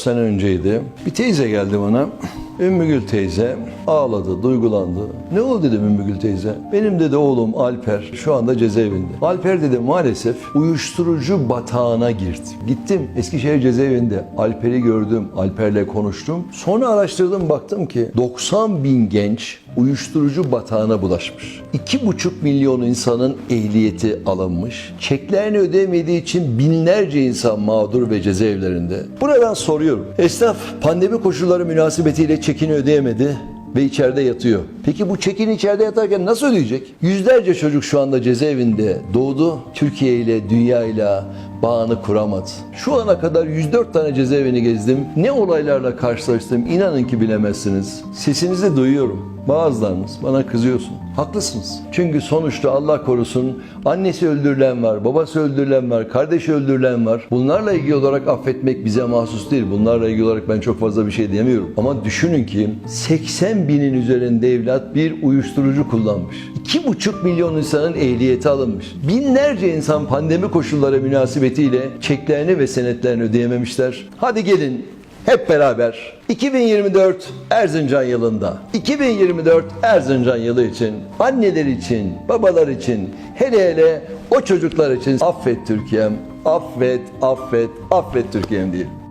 sene önceydi. Bir teyze geldi bana. Ümmügül teyze ağladı, duygulandı. Ne oldu dedim Ümmügül teyze. Benim dedi oğlum Alper şu anda cezaevinde. Alper dedi maalesef uyuşturucu batağına girdi. Gittim Eskişehir cezaevinde. Alper'i gördüm, Alper'le konuştum. Sonra araştırdım baktım ki 90 bin genç uyuşturucu batağına bulaşmış. 2,5 milyon insanın ehliyeti alınmış. Çeklerini ödeyemediği için binlerce insan mağdur ve cezaevlerinde. Buradan soruyorum. Esnaf pandemi koşulları münasebetiyle çekini ödeyemedi ve içeride yatıyor. Peki bu çekini içeride yatarken nasıl ödeyecek? Yüzlerce çocuk şu anda cezaevinde doğdu. Türkiye ile, dünya ile bağını kuramadı. Şu ana kadar 104 tane cezaevini gezdim. Ne olaylarla karşılaştım inanın ki bilemezsiniz. Sesinizi duyuyorum. Bazılarınız bana kızıyorsun. Haklısınız. Çünkü sonuçta Allah korusun annesi öldürülen var, babası öldürülen var, kardeşi öldürülen var. Bunlarla ilgili olarak affetmek bize mahsus değil. Bunlarla ilgili olarak ben çok fazla bir şey diyemiyorum. Ama düşünün ki 80 binin üzerinde evlat bir uyuşturucu kullanmış. 2,5 milyon insanın ehliyeti alınmış. Binlerce insan pandemi koşulları münasebetiyle çeklerini ve senetlerini ödeyememişler. Hadi gelin hep beraber 2024 Erzincan yılında 2024 Erzincan yılı için anneler için, babalar için hele hele o çocuklar için affet Türkiye'm, affet, affet, affet Türkiye'm diyelim.